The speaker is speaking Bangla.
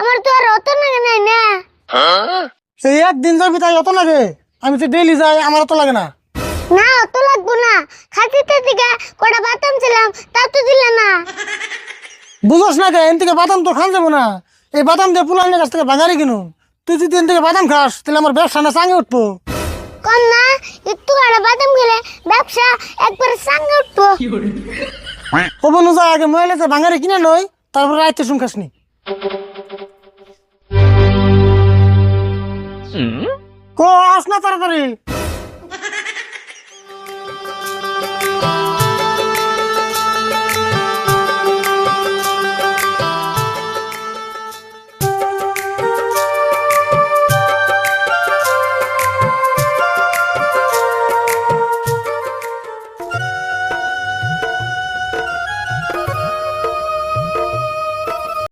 আমার তো আর অত লাগে নাই না। সেই একদিন যাবি তাই অত লাগে? আমি তো ডেইলি যাই আমার অত লাগে না। না অত লাগবো না। খাতিতে থেকে কটা বাতাম ছিলাম তা তো দিলে না। বুঝোস না কে এন থেকে বাদাম তো খান যাব না। এই বাদাম দিয়ে পুলানের কাছ থেকে বাঙালি কিনুন তুই যদি এন থেকে বাদাম খাস তাহলে আমার ব্যবসা না চাঙে উঠবো। কম না একটু কটা বাদাম খেলে ব্যবসা একবার সাঙ্গে উঠবো। হব না যা আগে মহিলাতে বাঙালি কিনে নই তারপর রাইতে শুন খাসনি কো আস না তাড়াতাড়ি।